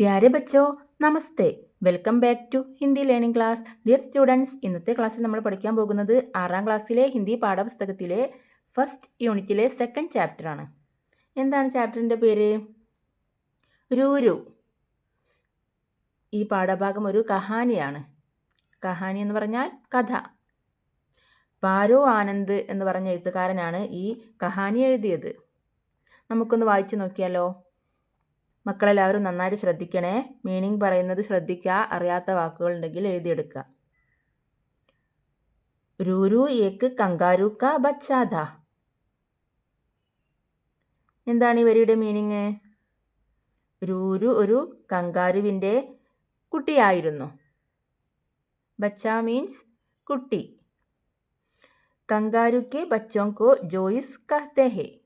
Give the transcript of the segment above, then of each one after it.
പ്യാരെ ബച്ചോ namaste. Welcome back to Hindi learning class dear students ഇന്നത്തെ ക്ലാസ്സിൽ നമ്മൾ പഠിക്കാൻ പോകുന്നത് ആറാം ക്ലാസ്സിലെ ഹിന്ദി പാഠപുസ്തകത്തിലെ ഫസ്റ്റ് യൂണിറ്റിലെ സെക്കൻഡ് ചാപ്റ്റർ ആണ്. എന്താണ് ചാപ്റ്ററിന്റെ പേര്? രൂരു. ഈ പാഠഭാഗം ഒരു കഹാനിയാണ്. കഹാനി എന്ന് പറഞ്ഞാൽ കഥ. പാരോ ആനന്ദ് എന്ന് പറഞ്ഞ എഴുത്തുകാരനാണ് ഈ കഹാനി എഴുതിയത്. നമുക്കൊന്ന് വായിച്ചു നോക്കിയാലോ? മക്കളെല്ലാവരും നന്നായിട്ട് ശ്രദ്ധിക്കണേ. മീനിങ് പറയുന്നത് ശ്രദ്ധിക്കുക. അറിയാത്ത വാക്കുകൾ ഉണ്ടെങ്കിൽ എഴുതിയെടുക്കുക. രൂരു ഏക്ക് കങ്കാരു ക ബച്ചാദ എന്താണ് ഈ വരിയുടെ മീനിങ്? രൂരു ഒരു കങ്കാരുവിന്റെ കുട്ടിയായിരുന്നു. ബച്ച മീൻസ് കുട്ടി. കങ്കാരുക്കെ ബച്ചോങ്കോ ജോയിസ് കഹ്തെ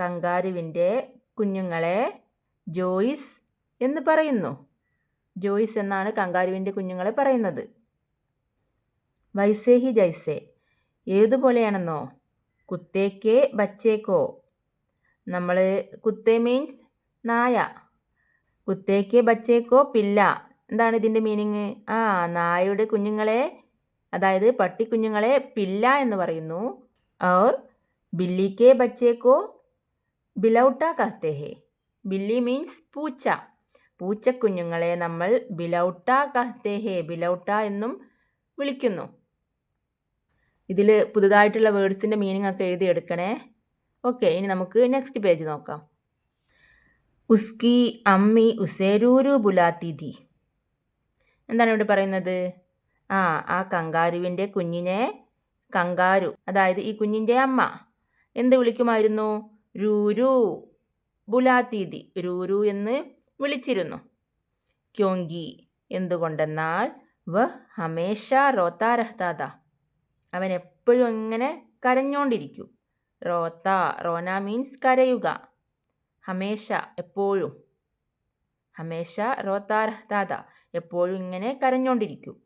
കങ്കാരുവിന്റെ കുഞ്ഞുങ്ങളെ ജോയിസ് എന്ന് പറയുന്നു. ജോയിസ് എന്നാണ് കങ്കാരുവിന്റെ കുഞ്ഞുങ്ങളെ പറയുന്നത്. വൈസേഹി ജൈസേ ഏതുപോലെയാണെന്നോ? കുത്തേക്കേ ബച്ചേക്കോ? നമ്മൾ കുത്തേ മീൻസ് നായ. കുത്തേക്കേ ബച്ചേക്കോ പില്ല. എന്താണ് ഇതിന്റെ മീനിങ്? ആ നായയുടെ കുഞ്ഞുങ്ങളെ അതായത് പട്ടിക്കുഞ്ഞുങ്ങളെ പില്ല എന്ന് പറയുന്നു. ഓർ ബില്ലിക്കേ ബച്ചേക്കോ ബിലൗട്ട കത്തേഹേ. ബില്ലി മീൻസ് പൂച്ച. പൂച്ചക്കുഞ്ഞുങ്ങളെ നമ്മൾ ബിലൗട്ട കഹ്തേ ഹേ ബിലൗട്ട എന്നും വിളിക്കുന്നു. ഇതിൽ പുതുതായിട്ടുള്ള വേർഡ്സിന്റെ മീനിങ് ഒക്കെ എഴുതിയെടുക്കണേ ഓക്കെ ഇനി നമുക്ക് നെക്സ്റ്റ് പേജ് നോക്കാം. ഉസ്കി അമ്മി ഉസേരൂരു ബുലാത്തിഥി എന്താണ് ഇവിടെ പറയുന്നത്? ആ ആ കങ്കാരുവിന്റെ കുഞ്ഞിനെ കങ്കാരു അതായത് ഈ കുഞ്ഞിന്റെ അമ്മ. എന്ത് വിളിക്കുമായിരുന്നു? രൂരു. ബുലാത്തീതി രൂരു എന്ന് വിളിച്ചിരുന്നു. ക്യോങ്കി എന്തുകൊണ്ടെന്നാൽ വ ഹമേഷ റോത്ത രഹ്താത അവൻ എപ്പോഴും ഇങ്ങനെ കരഞ്ഞോണ്ടിരിക്കും. റോത്ത റോന മീൻസ് കരയുക. ഹമേഷ എപ്പോഴും. ഹമേഷ റോത്ത രഹ്താത എപ്പോഴും ഇങ്ങനെ കരഞ്ഞോണ്ടിരിക്കും.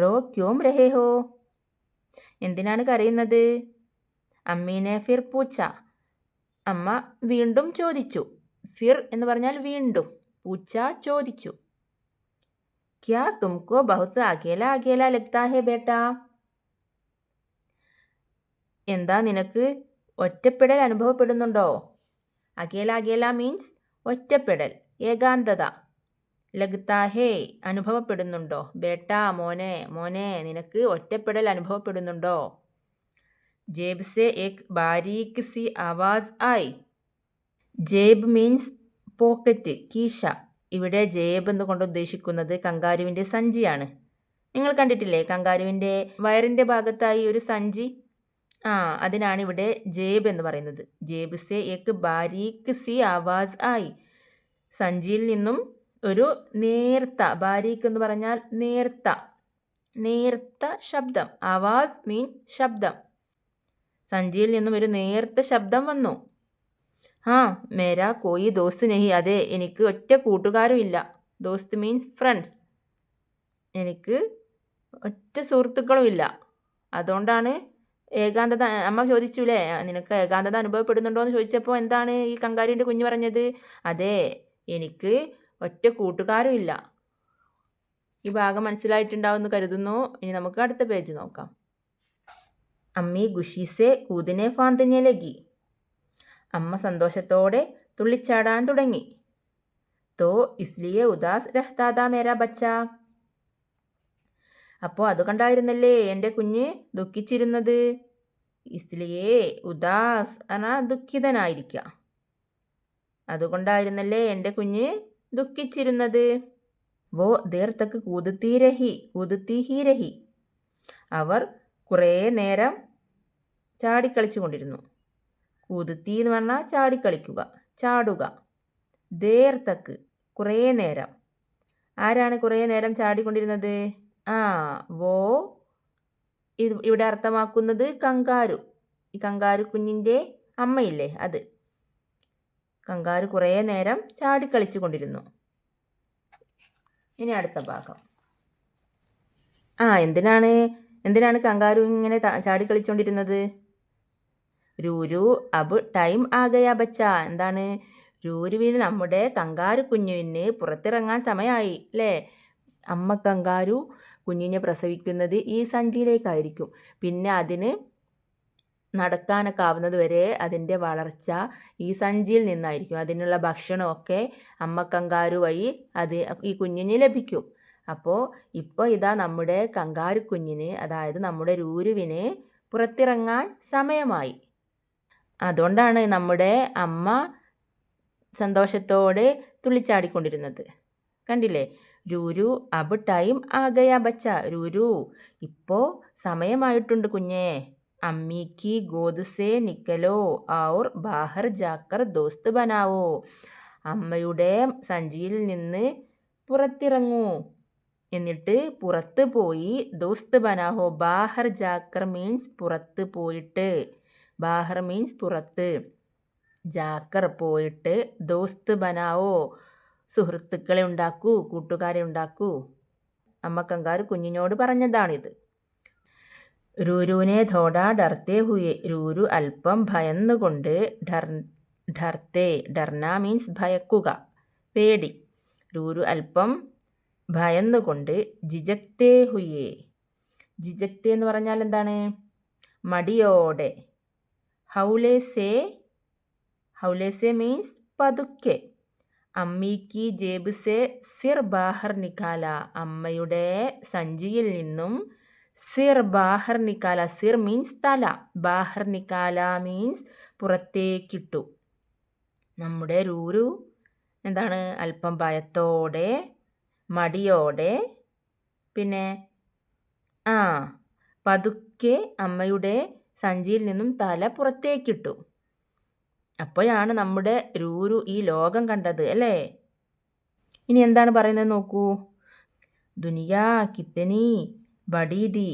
റോ ക്യോം രഹേഹോ എന്തിനാണ് കരയുന്നത്? അമ്മീനെ ഫിർ പൂച്ച. അമ്മ വീണ്ടും ചോദിച്ചു. ഫിർ എന്ന് പറഞ്ഞാൽ വീണ്ടും. പൂച്ച ചോദിച്ചു. ക്യാ തുംകോ ബഹുത്ത് അകേല അകേല ലഗ്താ ഹേ ബേട്ട? എന്താ നിനക്ക് ഒറ്റപ്പെടൽ അനുഭവപ്പെടുന്നുണ്ടോ? അകേല അകേല മീൻസ് ഒറ്റപ്പെടൽ ഏകാന്തത. ലഗ്താ ഹേ അനുഭവപ്പെടുന്നുണ്ടോ? ബേട്ട മോനെ മോനെ നിനക്ക് ഒറ്റപ്പെടൽ അനുഭവപ്പെടുന്നുണ്ടോ? ജേബ് സെ എക് ബാരീക്ക് സി ആവാസ് ആയി. ജേബ് മീൻസ് പോക്കറ്റ് കീശ. ഇവിടെ ജേബ് എന്നുകൊണ്ട് ഉദ്ദേശിക്കുന്നത് കങ്കാരുവിന്റെ സഞ്ചിയാണ്. നിങ്ങൾ കണ്ടിട്ടില്ലേ കങ്കാരുവിന്റെ വയറിന്റെ ഭാഗത്തായി ഒരു സഞ്ചി? ആ അതിനാണ് ഇവിടെ ജേബ് എന്ന് പറയുന്നത്. ജേബ് സെ എക് ബാരീക്ക് സി ആവാസ് ആയി. സഞ്ചിയിൽ നിന്നും ഒരു നേർത്ത ബാരീക്ക് എന്ന് പറഞ്ഞാൽ നേർത്ത. നേർത്ത ശബ്ദം. ആവാസ് മീൻസ് ശബ്ദം. സഞ്ചിയിൽ നിന്നും ഒരു നേർത്ത ശബ്ദം വന്നു. ആ മേരാ കോയി ദോസ്ത് നെഹി അതെ എനിക്ക് ഒറ്റ കൂട്ടുകാരും ഇല്ല. ദോസ്ത് മീൻസ് ഫ്രണ്ട്സ്. എനിക്ക് ഒറ്റ സുഹൃത്തുക്കളും ഇല്ല. അതുകൊണ്ടാണ് ഏകാന്തത അമ്മ ചോദിച്ചുല്ലേ നിനക്ക് ഏകാന്തത അനുഭവപ്പെടുന്നുണ്ടോ എന്ന് ചോദിച്ചപ്പോൾ എന്താണ് ഈ കങ്കാരിന്റെ കുഞ്ഞ് പറഞ്ഞത്? അതെ എനിക്ക് ഒറ്റ കൂട്ടുകാരും ഇല്ല. ഈ ഭാഗം മനസ്സിലായിട്ടുണ്ടാവുമെന്ന് കരുതുന്നു. ഇനി നമുക്ക് അടുത്ത പേജ് നോക്കാം. അമ്മി ഗുഷീസെ കൂതിനെ ഫാന്തിനെ ലഗി. അമ്മ സന്തോഷത്തോടെ തുള്ളിച്ചാടാൻ തുടങ്ങി. തോ ഇസ്ലിയെ ഉദാസ് രഹ്താദാ മേരാ ബച്ച. അപ്പോൾ അത് കണ്ടായിരുന്നല്ലേ എന്റെ കുഞ്ഞ് ദുഃഖിച്ചിരുന്നത്? ഇസ്ലിയെ ഉദാസ് എന്നാ ദുഃഖിതനായിരിക്കുക അതുകൊണ്ടായിരുന്നല്ലേ എന്റെ കുഞ്ഞ് ദുഃഖിച്ചിരുന്നത്? വോ ദീർത്തക്ക് തക്ക് കൂതുത്തീരഹി കൂതുത്തീഹീരഹി. അവർ കുറേ നേരം ചാടിക്കളിച്ചു കൊണ്ടിരുന്നു കുതിർത്തി എന്ന് പറഞ്ഞാൽ ചാടിക്കളിക്കുക ചാടുക. ദേർത്തക്ക് തക്ക് കുറേ നേരം. ആരാണ് കുറേ നേരം ചാടിക്കൊണ്ടിരുന്നത്? ആ വോ. ഇത് ഇവിടെ അർത്ഥമാക്കുന്നത് കങ്കാരു. ഈ കങ്കാരു കുഞ്ഞിന്റെ അമ്മയില്ലേ അത്? കങ്കാരു കുറേ നേരം ചാടിക്കളിച്ചു കൊണ്ടിരുന്നു ഇനി അടുത്ത ഭാഗം. ആ എന്തിനാണ് എന്തിനാണ് കങ്കാരു ഇങ്ങനെ ചാടി കളിച്ചുകൊണ്ടിരുന്നത് രൂരു അബ് ടൈം ആകയ ബച്ച. എന്താണ്? രൂരുവിന് നമ്മുടെ കങ്കാരു കുഞ്ഞുവിന് പുറത്തിറങ്ങാൻ സമയമായി അല്ലേ അമ്മ കങ്കാരു കുഞ്ഞിനെ പ്രസവിക്കുന്നത് ഈ സഞ്ചിയിലേക്കായിരിക്കും പിന്നെ അതിന് നടക്കാനൊക്കെ ആവുന്നത് വരെ അതിന്റെ വളർച്ച ഈ സഞ്ചിയിൽ നിന്നായിരിക്കും. അതിനുള്ള ഭക്ഷണമൊക്കെ അമ്മ കങ്കാരു വഴി അത് ഈ കുഞ്ഞിന് ലഭിക്കും. അപ്പോൾ ഇപ്പോൾ ഇതാ നമ്മുടെ കങ്കാരുക്കുഞ്ഞിന് അതായത് നമ്മുടെ രൂരുവിന് പുറത്തിറങ്ങാൻ സമയമായി. അതുകൊണ്ടാണ് നമ്മുടെ അമ്മ സന്തോഷത്തോടെ തുള്ളിച്ചാടിക്കൊണ്ടിരുന്നത്. കണ്ടില്ലേ? രൂരു അബ് ടൈം ആകയാ ബച്ച രൂരു ഇപ്പോൾ സമയമായിട്ടുണ്ട് കുഞ്ഞേ. അമ്മിക്ക് ഗോദ്സേ നിക്കലോ. ഔർ ബാഹർ ജാക്കർ ദോസ്ത് ബനാവോ. അമ്മയുടെ സഞ്ചിയിൽ നിന്ന് പുറത്തിറങ്ങൂ. എന്നിട്ട് പുറത്ത് പോയി ദോസ്ത് ബനാഹോ ബാഹർ ജാക്കർ മീൻസ് പുറത്ത് പോയിട്ട്. ബാഹർ മീൻസ് പുറത്ത്. ജാക്കർ പോയിട്ട് ദോസ്ത് ബനാവോ സുഹൃത്തുക്കളെ ഉണ്ടാക്കൂ കൂട്ടുകാരെ ഉണ്ടാക്കൂ. അമ്മക്കങ്കാർ കുഞ്ഞിനോട് പറഞ്ഞതാണിത്. രൂരുവിനെ ധോടാ ഡർത്തേ ഹുയെ രൂരു അല്പം ഭയന്നുകൊണ്ട് ഡർ ഡർത്തേ ഡർന മീൻസ് ഭയക്കുക പേടി. രൂരു അല്പം ഭയന്നുകൊണ്ട് ജിജക്തേ ഹുയേ. ജിജക്തേ എന്ന് പറഞ്ഞാൽ എന്താണ്? മടിയോടെ. ഹൗലേസേ ഹൗലേസേ മീൻസ് പതുക്കെ. അമ്മിക്ക് ജേബ് സെ സിർ ബാഹർ നിക്കാല. അമ്മയുടെ സഞ്ചിയിൽ നിന്നും സിർ ബാഹർ നിക്കാല. സിർ മീൻസ് തല. ബാഹർ നിക്കാല മീൻസ് പുറത്തേക്കിട്ടു. നമ്മുടെ രൂരു എന്താണ്? അല്പം ഭയത്തോടെ മടിയോടെ പിന്നെ ആ പതുക്കെ അമ്മയുടെ സഞ്ചിയിൽ നിന്നും തല പുറത്തേക്കിട്ടു. അപ്പോഴാണ് നമ്മുടെ രൂരു ഈ ലോകം കണ്ടത് അല്ലേ? ഇനി എന്താണ് പറയുന്നത് നോക്കൂ. ദുനിയാ കിത്തനി ബഡീതി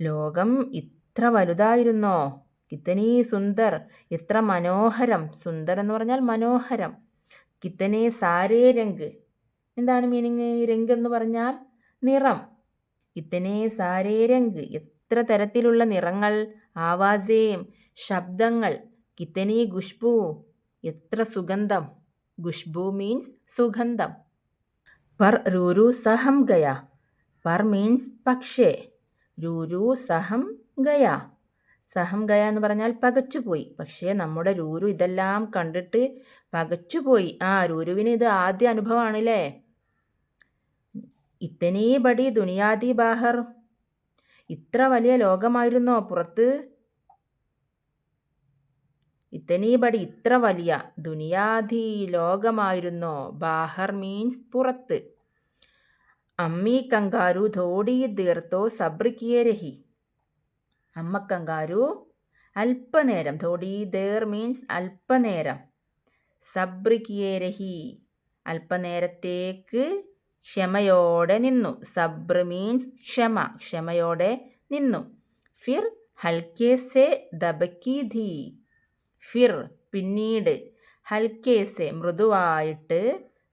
ലോകം ഇത്ര വലുതായിരുന്നോ? കിത്തനി സുന്ദർ എത്ര മനോഹരം. സുന്ദർ എന്ന് പറഞ്ഞാൽ മനോഹരം. കിത്തനെ സാരേ രംഗ്. എന്താണ് മീനിങ് രംഗ് എന്ന് പറഞ്ഞാൽ നിറം. ഇത്തനെ സാരേ രംഗ്. എത്ര തരത്തിലുള്ള നിറങ്ങൾ ആവാസേം ശബ്ദങ്ങൾ കിത്തനി ഖുഷ്ബു എത്ര സുഗന്ധം. ഖുഷ്ബു മീൻസ് സുഗന്ധം. പർ രൂരു സഹം ഗയ. പർ മീൻസ് പക്ഷേ. രൂരു സഹം ഗയ. സഹം ഗയ എന്ന് പറഞ്ഞാൽ പകച്ചുപോയി പക്ഷേ നമ്മുടെ രൂരു ഇതെല്ലാം കണ്ടിട്ട് പകച്ചുപോയി ആ രൂരുവിന് ഇത് ആദ്യ അനുഭവമാണല്ലേ? ഇത്തനീ ബടി ദുനിയാദി ബാഹർ ഇത്ര വലിയ ലോകമായിരുന്നോ പുറത്ത്? ഇത്തനീ ബടി ഇത്ര വലിയ ദുനിയാദി ലോകമായിരുന്നോ ബാഹർ മീൻസ് പുറത്ത്? അമ്മി കങ്കാരു ധോടി തീർത്തോ സബ്രിക്കിയരഹി അമ്മ കങ്കാരു അല്പനേരം. ധോടി ദേർ മീൻസ് അല്പനേരം. സബ്രിക്കിയരഹി അല്പനേരത്തേക്ക് ക്ഷമയോടെ നിന്നു. സബ്ര മീൻസ് ക്ഷമ ക്ഷമയോടെ നിന്നു. ഫിർ ഹൽക്കേസെ ദബക്കി ധീ ഫിർ പിന്നീട് ഹൽക്കേസെ മൃദുവായിട്ട്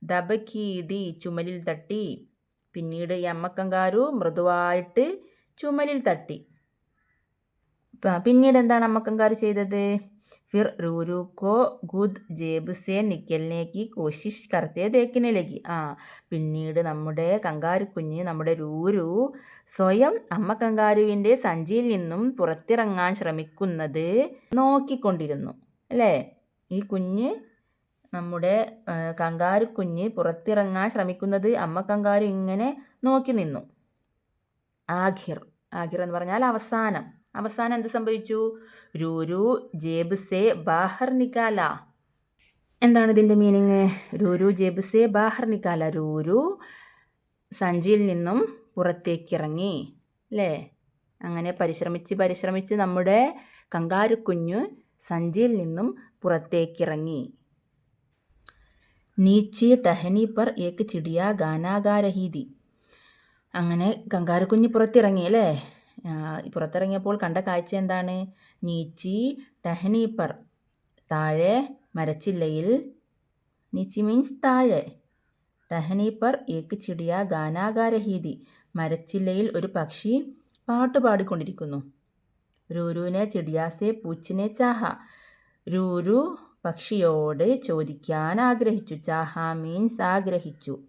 ദബക്കീതി ചുമലിൽ തട്ടി. പിന്നീട് ഈ അമ്മക്കങ്കാരു മൃദുവായിട്ട് ചുമലിൽ തട്ടി. പിന്നീട് എന്താണ് അമ്മക്കങ്കാർ ചെയ്തത്? ഫിർ റൂരുക്കോ ഗുദ് ജേബ് സേ നിക്കലിനേക്ക് കോശിഷ് കർത്തേ തേക്കിനിലേക്ക് ആ പിന്നീട് നമ്മുടെ കങ്കാരുക്കുഞ്ഞ് നമ്മുടെ രൂരു സ്വയം അമ്മ കങ്കാരുവിന്റെ സഞ്ചിയിൽ നിന്നും പുറത്തിറങ്ങാൻ ശ്രമിക്കുന്നത് നോക്കിക്കൊണ്ടിരുന്നു. അല്ലേ? ഈ കുഞ്ഞ് നമ്മുടെ കങ്കാരുക്കുഞ്ഞ് പുറത്തിറങ്ങാൻ ശ്രമിക്കുന്നത് അമ്മ കങ്കാരു ഇങ്ങനെ നോക്കി നിന്നു. ആഖിർ ആഖിർ എന്ന് പറഞ്ഞാൽ അവസാനം. അവസാനം എന്ത് സംഭവിച്ചു? രൂരു ജേബ്സേ ബാഹർ നിക്കാല. എന്താണ് ഇതിന്റെ മീനിങ്? രൂരു ജേബ്സേ ബാഹർ നിക്കാല. രൂരു സഞ്ചിയിൽ നിന്നും പുറത്തേക്കിറങ്ങി അല്ലേ അങ്ങനെ പരിശ്രമിച്ച് പരിശ്രമിച്ച് നമ്മുടെ കങ്കാരുക്കുഞ്ഞ് സഞ്ചിയിൽ നിന്നും പുറത്തേക്കിറങ്ങി. നീച്ചി ടഹനി പർ ഏക്ക് ചിടിയ ഗാനാഗാരഹീതി. അങ്ങനെ കങ്കാരുക്കുഞ്ഞ് പുറത്തിറങ്ങി അല്ലേ പുറത്തിറങ്ങിയപ്പോൾ കണ്ട കാഴ്ച എന്താണ്? നീച്ചി ടഹനീപ്പർ താഴെ മരച്ചില്ലയിൽ. നീച്ചി മീൻസ് താഴെ. ടഹനീപ്പർ ഏക്ക് ചിടിയ ഗാനാകാരഹീതി മരച്ചില്ലയിൽ ഒരു പക്ഷി പാട്ട് പാടിക്കൊണ്ടിരിക്കുന്നു. രൂരുവിനെ ചിടിയാസെ പൂച്ചിനെ ചാഹ. രൂരു പക്ഷിയോട് ചോദിക്കാൻ ആഗ്രഹിച്ചു. ചാഹ മീൻസ് ആഗ്രഹിച്ചു.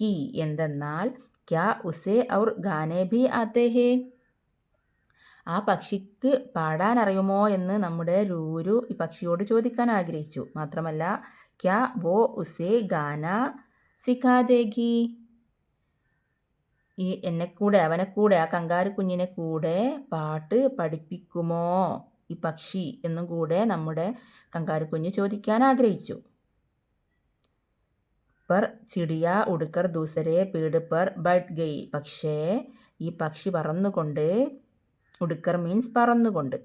കി എന്തെന്നാൽ ക്യാ ഉസേ ഔർ ഗാനേ ഭി ആത്തേ ഹേ. ആ പക്ഷിക്ക് പാടാൻ അറിയുമോ എന്ന് നമ്മുടെ രൂരു ഈ പക്ഷിയോട് ചോദിക്കാൻ ആഗ്രഹിച്ചു. മാത്രമല്ല ക്യാ വോ ഉസേ ഗാന സിഖാദേഗി? ഈ എന്നെ കൂടെ അവനെ കൂടെ ആ കങ്കാരു കുഞ്ഞിനെ കൂടെ പാട്ട് പഠിപ്പിക്കുമോ ഈ പക്ഷി എന്നും കൂടെ നമ്മുടെ കങ്കാരു കുഞ്ഞ് ചോദിക്കാൻ ആഗ്രഹിച്ചു. പർ ചിടിയ ഉടുക്കർ ദൂസരെ പീഡ് പർ ബഡ് ഗൈ പക്ഷേ ഈ പക്ഷി പറന്നുകൊണ്ട് ഉടുക്കർ മീൻസ് പറന്നുകൊണ്ട്.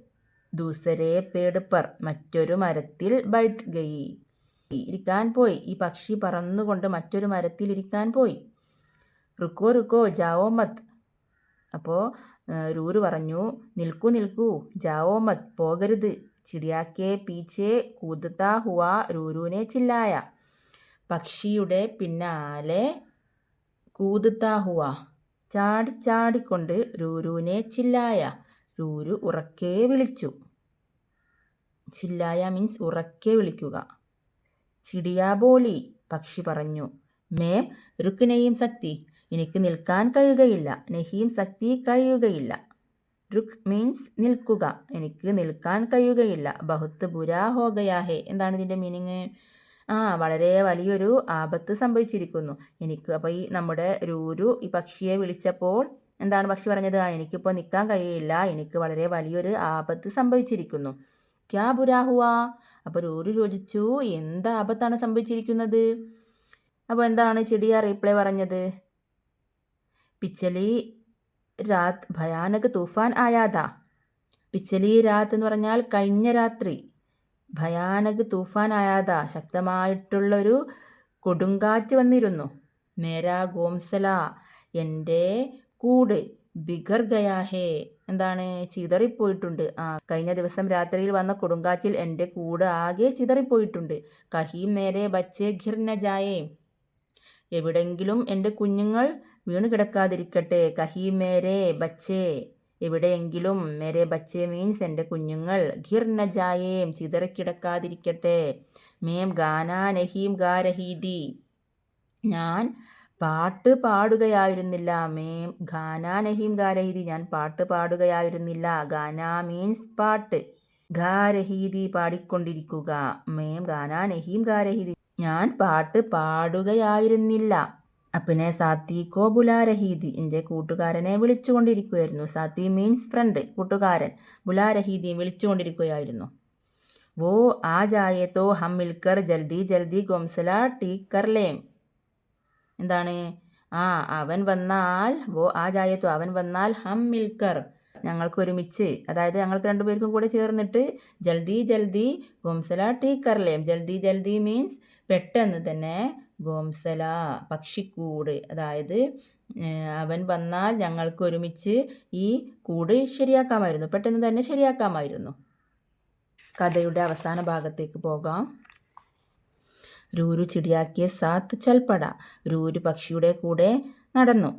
ദൂസരെ പേടുപ്പർ പർ മറ്റൊരു മരത്തിൽ ബൈറ്റ് ഗൈ ഇരിക്കാൻ പോയി. ഈ പക്ഷി പറന്നുകൊണ്ട് മറ്റൊരു മരത്തിൽ ഇരിക്കാൻ പോയി. റുക്കോ റുക്കോ ജാവോ മത്. അപ്പോൾ രൂര് പറഞ്ഞു നിൽക്കൂ നിൽക്കൂ ജാവോ മത് പോകരുത്. ചിടിയാക്കെ പീച്ചേ കൂതത്താ ഹുവ രൂരുവിനെ ചില്ലായ. പക്ഷിയുടെ പിന്നാലെ കൂതത്താ ഹുവ. ചാടി ചാടിക്കൊണ്ട് രൂരുവിനെ ചില്ലായ. രൂരു ഉറക്കെ വിളിച്ചു. ചില്ലായ മീൻസ് ഉറക്കെ വിളിക്കുക. ചിടിയാ ബോളി പക്ഷി പറഞ്ഞു. മേം രുക്കിനെയും ശക്തി എനിക്ക് നിൽക്കാൻ കഴിയുകയില്ല. നെഹിയും ശക്തി കഴിയുകയില്ല. രുക് മീൻസ് നിൽക്കുക. എനിക്ക് നിൽക്കാൻ കഴിയുകയില്ല. ബഹുത്ത് ബുരാ ഹോഗയാഹേ എന്താണ് ഇതിന്റെ മീനിങ് ആ വളരെ വലിയൊരു ആപത്ത് സംഭവിച്ചിരിക്കുന്നു. എനിക്ക് അപ്പോൾ ഈ നമ്മുടെ രൂരു ഈ പക്ഷിയെ വിളിച്ചപ്പോൾ എന്താണ് പക്ഷി പറഞ്ഞത്? ആ എനിക്കിപ്പോൾ നിൽക്കാൻ കഴിയില്ല. എനിക്ക് വളരെ വലിയൊരു ആപത്ത് സംഭവിച്ചിരിക്കുന്നു. ക്യാ ബുരാഹുവ അപ്പോൾ രൂരു ചോദിച്ചു എന്ത് ആപത്താണ് സംഭവിച്ചിരിക്കുന്നത്? അപ്പോൾ എന്താണ് ചെടിയ റീപ്ലൈ പറഞ്ഞത്? പിച്ചലി രാത് ഭയാനക തൂഫാൻ ആയാതാ. പിച്ചലി രാത് എന്ന് പറഞ്ഞാൽ കഴിഞ്ഞ രാത്രി. ഭയാനക തൂഫാൻ ആയാതാ. ശക്തമായിട്ടുള്ളൊരു കൊടുങ്കാറ്റ് വന്നിരുന്നു. മേരാ ഗോംസല. എന്റെ കൂട് ബിഗർ ഗയാഹേ എന്താണ്? ചിതറിപ്പോയിട്ടുണ്ട്. ആ കഴിഞ്ഞ ദിവസം രാത്രിയിൽ വന്ന കൊടുങ്കാറ്റിൽ എന്റെ കൂട് ആകെ ചിതറിപ്പോയിട്ടുണ്ട്. കഹീം മേരെ ബച്ചേ ഘിർന ജായേ. എവിടെങ്കിലും എന്റെ കുഞ്ഞുങ്ങൾ വീണ് കിടക്കാതിരിക്കട്ടെ. കഹീം മേരെ ബച്ചേ. എവിടെയെങ്കിലും മേരെ ബച്ചേ മീൻസ് എന്റെ കുഞ്ഞുങ്ങൾ ഘിർന ജായേം ചിതറിക്കിടക്കാതിരിക്കട്ടെ. മേം ഗാനാ നഹീം ഗാരഹീതി ഞാൻ പാട്ട് പാടുകയായിരുന്നില്ല. മേം ഗാന നഹീം ഗാരഹീദി ഞാൻ പാട്ട് പാടുകയായിരുന്നില്ല. ഖാന മീൻസ് പാട്ട്. ഖാരഹീതി പാടിക്കൊണ്ടിരിക്കുക. മേം ഗാന നഹീം ഗാരഹീദി ഞാൻ പാട്ട് പാടുകയായിരുന്നില്ല. അപ്പിനെ സാത്തി കോ ബുലാരഹീതി എന്റെ കൂട്ടുകാരനെ വിളിച്ചുകൊണ്ടിരിക്കുകയായിരുന്നു. സാത്തി മീൻസ് ഫ്രണ്ട് കൂട്ടുകാരൻ ബുലാരഹീതി വിളിച്ചുകൊണ്ടിരിക്കുകയായിരുന്നു. വോ ആ ജായേ തോ ഹം മിൽക്കർ ജൽദി ജൽദി ഗോംസല ടീ കർലേം എന്താണ്? ആ അവൻ വന്നാൽ വോ ആ ജായത്തു അവൻ വന്നാൽ ഹം മിൽക്കർ. ഞങ്ങൾക്ക് ഒരുമിച്ച് അതായത് ഞങ്ങൾക്ക് രണ്ടുപേർക്കും കൂടെ ചേർന്നിട്ട് ജൽദി ജൽദി ഗോംസല ടീ കർലേം. ജൽദി ജൽദി മീൻസ് പെട്ടെന്ന് തന്നെ ഗോംസല പക്ഷിക്കൂട്. അതായത് അവൻ വന്നാൽ ഞങ്ങൾക്ക് ഒരുമിച്ച് ഈ കൂട് ശരിയാക്കാമായിരുന്നു. പെട്ടെന്ന് തന്നെ ശരിയാക്കാമായിരുന്നു. കഥയുടെ അവസാന ഭാഗത്തേക്ക് പോകാം. രൂരു ചിടിയാക്കിയ സാത്ത് ചൽപ്പട രൂരു പക്ഷിയുടെ കൂടെ നടന്നു.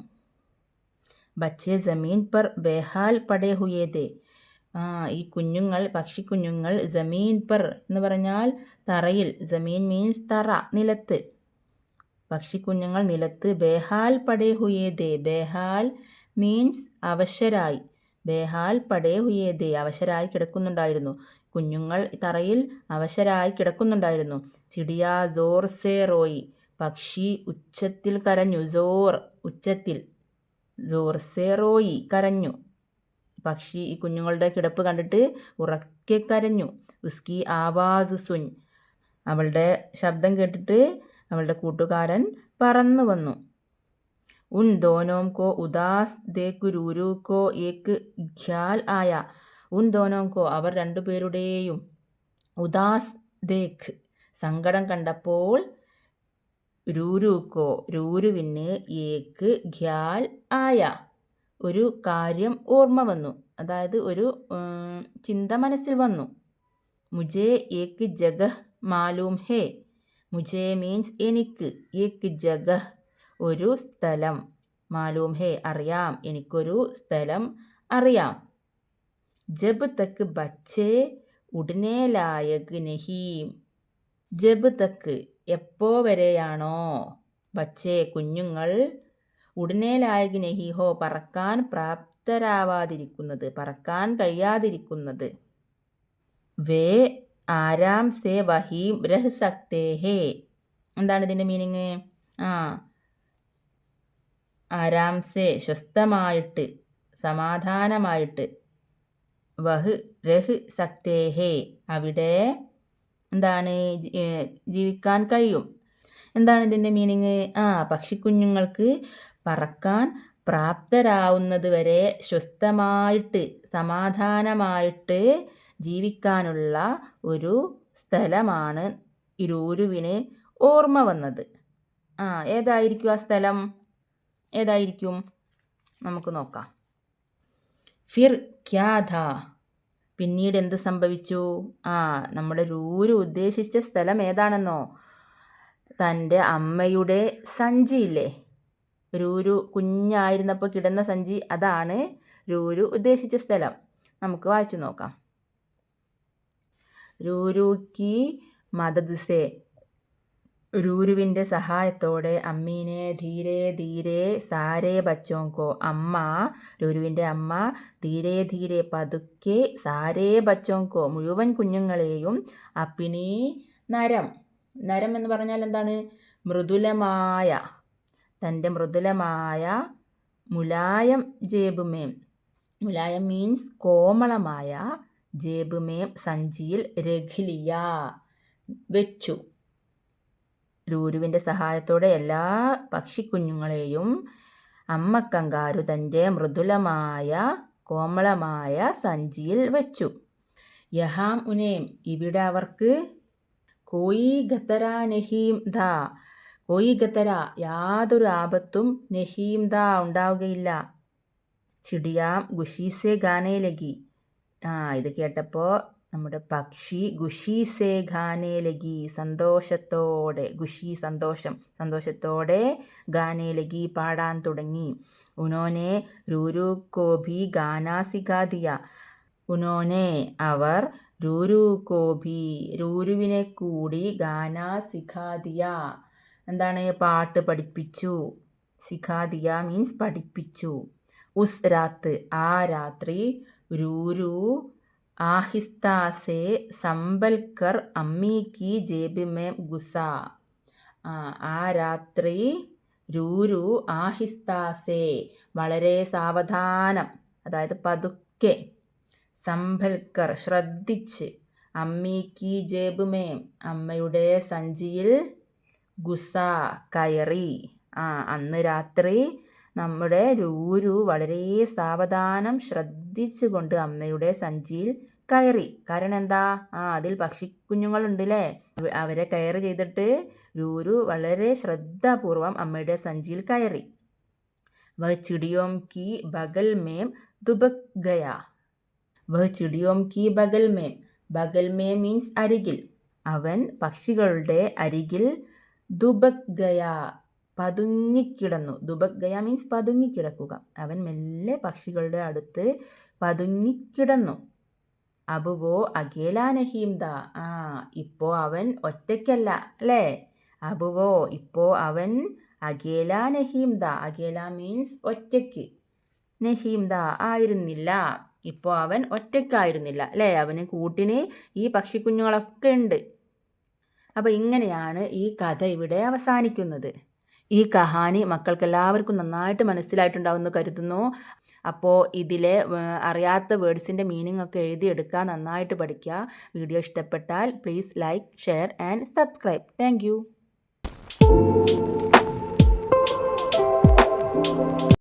ബച്ചെ ജമീൻ പർ ബേഹാൽ പടേ ഹുയേതേ ഈ കുഞ്ഞുങ്ങൾ പക്ഷിക്കുഞ്ഞുങ്ങൾ ജമീൻ പർ എന്ന് പറഞ്ഞാൽ തറയിൽ. ജമീൻ മീൻസ് തറ നിലത്ത്. പക്ഷിക്കുഞ്ഞുങ്ങൾ നിലത്ത്. ബേഹാൽ പടേ ഹുയേതേ ബേഹാൽ മീൻസ് അവശരായി. ബേഹാൽ പടേ ഹുയേദേ അവശരായി കിടക്കുന്നുണ്ടായിരുന്നു. കുഞ്ഞുങ്ങൾ തറയിൽ അവശരായി കിടക്കുന്നുണ്ടായിരുന്നു. ചിടിയ സോർ സേ റോയി. പക്ഷി ഉച്ചത്തിൽ കരഞ്ഞു. സോർ ഉച്ചത്തിൽ. സോർ സേ റോയി കരഞ്ഞു. പക്ഷി ഈ കുഞ്ഞുങ്ങളുടെ കിടപ്പ് കണ്ടിട്ട് ഉറക്കെ കരഞ്ഞു. ഉസ്കി ആവാസ് സുൻ. അവളുടെ ശബ്ദം കേട്ടിട്ട് അവളുടെ കൂട്ടുകാരൻ പറന്നു വന്നു ഉൻ ദോനോം കോ ഉദാസ് ദേക്കു രൂരു കോ ഏക്ക് ഖ്യാൽ ആയ. ഉൻ ദോനോം കോ അവർ രണ്ടുപേരുടെയും ഉദാസ് ദേഖ് സങ്കടം കണ്ടപ്പോൾ രൂരുക്കോ രൂരുവിന് ഏക്ക് ഖ്യാൽ ആയ. ഒരു കാര്യം ഓർമ്മ വന്നു. അതായത് ഒരു ചിന്ത മനസ്സിൽ വന്നു. മുജേ ഏക്ക് ജഗഹ് മാലൂം ഹേ. മുജേ മീൻസ് എനിക്ക്. ഏക്ക് ജഗഹ് ഒരു സ്ഥലം. മാലൂം ഹേ അറിയാം. എനിക്കൊരു സ്ഥലം അറിയാം. ജബ് തക്ക് ബച്ചേ ഉടനെ ലായക് നഹീം ജബ് തക്ക് എപ്പോ വരെയാണോ? ബച്ചേ കുഞ്ഞുങ്ങൾ ഉടനെ ലായക് നഹീഹോ പറക്കാൻ പ്രാപ്തരാവാതിരിക്കുന്നത് പറക്കാൻ കഴിയാതിരിക്കുന്നത്. വേ ആരാം സേ വഹീം രഹ് സക്തേ ഹേ എന്താണ് ഇതിന്റെ മീനിങ്? ആ ആരാംസെ സ്വസ്ഥമായിട്ട് സമാധാനമായിട്ട്. വഹ് രഹ് സക്തേഹേ. അവിടെ എന്താണ്? ജീവിക്കാൻ കഴിയും. എന്താണ് ഇതിന്റെ മീനിങ്? ആ പക്ഷിക്കുഞ്ഞുങ്ങൾക്ക് പറക്കാൻ പ്രാപ്തരാവുന്നത് വരെ സ്വസ്ഥമായിട്ട് സമാധാനമായിട്ട് ജീവിക്കാനുള്ള ഒരു സ്ഥലമാണ് ഇരുവിന് ഓർമ്മ വന്നത്. ആ ഏതായിരിക്കും ആ സ്ഥലം? ഏതായിരിക്കും? നമുക്ക് നോക്കാം. ഫിർ ക്യാ ഥാ പിന്നീട് എന്ത് സംഭവിച്ചു? ആ നമ്മുടെ രൂര് ഉദ്ദേശിച്ച സ്ഥലം ഏതാണെന്നോ? തന്റെ അമ്മയുടെ സഞ്ചിയില്ലേ രൂരു കുഞ്ഞായിരുന്നപ്പോൾ കിടന്ന സഞ്ചി അതാണ് രൂരു ഉദ്ദേശിച്ച സ്ഥലം. നമുക്ക് വായിച്ചു നോക്കാം. രൂരുക്കി കി മദദ് സെ. രൂരുവിന്റെ സഹായത്തോടെ അമ്മീനെ ധീരെ ധീരെ സാരേ ബച്ചോങ്കോ. അമ്മ രൂരുവിന്റെ അമ്മ ധീരെ ധീരെ പതുക്കെ സാരേ ബച്ചോങ്കോ. മുഴുവൻ കുഞ്ഞുങ്ങളെയും അപ്പിനി നരം. നരം എന്ന് പറഞ്ഞാൽ എന്താണ്? മൃദുലമായ തന്റെ മൃദുലമായ മുലായം ജേബുമേം. മുലായം മീൻസ് കോമളമായ ജേബുമേം സഞ്ചിയിൽ രഖിലിയ വെച്ചു. രൂരുവിന്റെ സഹായത്തോടെ എല്ലാ പക്ഷിക്കുഞ്ഞുങ്ങളെയും അമ്മ കങ്കാരു തന്റെ മൃദുലമായ കോമളമായ സഞ്ചിയിൽ വച്ചു. യഹാം ഉനേം ഇവിടെ അവർക്ക് കോയി ഗത്തര നഹീം ദാ കോയി ഗത്തര യാതൊരു ആപത്തും നഹീം ദാ ഉണ്ടാവുകയില്ല. ചിടിയാം ഗുഷീസെ ഗാനയിലകി ആ ഇത് കേട്ടപ്പോൾ നമ്മുടെ പക്ഷി ഗുഷി സേ ഗാനേ ലഗി സന്തോഷത്തോടെ ഗുഷി സന്തോഷം സന്തോഷത്തോടെ ഗാനേ ലഗി പാടാൻ തുടങ്ങി. ഉനോനെ രൂരു കോഭി ഗാനാ സിഖാദിയ ഉനോനെ അവർ രൂരു കോഭി രൂരുവിനെ കൂടി ഗാനാ സിഖാദിയ എന്താണ് പാട്ട് പഠിപ്പിച്ചു? സിഖാദിയ മീൻസ് പഠിപ്പിച്ചു. ഉസ് രാത്ത് ആ രാത്രി രൂരു ആഹിസ്താസെ സമ്പൽക്കർ അമ്മി ജേബിമേ ഗുസ. ആ രാത്രി രൂരു ആഹിസ്താസെ. വളരെ സാവധാനം അതായത് പതുക്കെ സമ്പൽക്കർ ശ്രദ്ധിച്ച് അമ്മീക്ക് ജേബുമേ അമ്മയുടെ സഞ്ചിയിൽ ഗുസ കയറി. ആ അന്ന് രാത്രി നമ്മുടെ രൂരു വളരെ സാവധാനം ശ്രദ്ധിച്ചുകൊണ്ട് അമ്മയുടെ സഞ്ചിയിൽ കയറി. കാരണം എന്താ ആ അതിൽ പക്ഷിക്കുഞ്ഞുങ്ങളുണ്ടല്ലേ. അവ- അവരെ കയറി ചെയ്തിട്ട് രൂരു വളരെ ശ്രദ്ധാപൂർവം അമ്മയുടെ സഞ്ചിയിൽ കയറി. വ ചിടിയോം കി ബഗൽ മേം ദുബക് ഗയ. വ ചിടിയോം കി ബഗൽ മേം. ബഗൽ മേ മീൻസ് അരികിൽ. അവൻ പക്ഷികളുടെ അരികിൽ ദുബക് ഗയ. പതുങ്ങിക്കിടന്നു. ദുബക് ഗയ മീൻസ് പതുങ്ങിക്കിടക്കുക. അവൻ മെല്ലെ പക്ഷികളുടെ അടുത്ത് പതുങ്ങിക്കിടന്നു. അബുവോ അകേല നഹീംദ ആ ഇപ്പോൾ അവൻ ഒറ്റയ്ക്കല്ല. അല്ലേ? അബുവോ ഇപ്പോൾ അവൻ അകേല നഹീംദ അകേല മീൻസ് ഒറ്റയ്ക്ക്. നഹീംദ ആയിരുന്നില്ല. ഇപ്പോൾ അവൻ ഒറ്റയ്ക്കായിരുന്നില്ല. അല്ലേ? അവന് കൂട്ടിന് ഈ പക്ഷിക്കുഞ്ഞുങ്ങളൊക്കെ ഉണ്ട്. അപ്പോൾ ഇങ്ങനെയാണ് ഈ കഥ ഇവിടെ അവസാനിക്കുന്നത്. ഈ കഹാനി മക്കൾക്കെല്ലാവർക്കും നന്നായിട്ട് മനസ്സിലായിട്ടുണ്ടാവുമെന്ന് കരുതുന്നു. അപ്പോൾ ഇതിലെ അറിയാത്ത വേർഡ്സിന്റെ മീനിങ് ഒക്കെ എഴുതിയെടുക്കുക നന്നായിട്ട് പഠിക്കുക. വീഡിയോ ഇഷ്ടപ്പെട്ടാൽ please like share and subscribe. Thank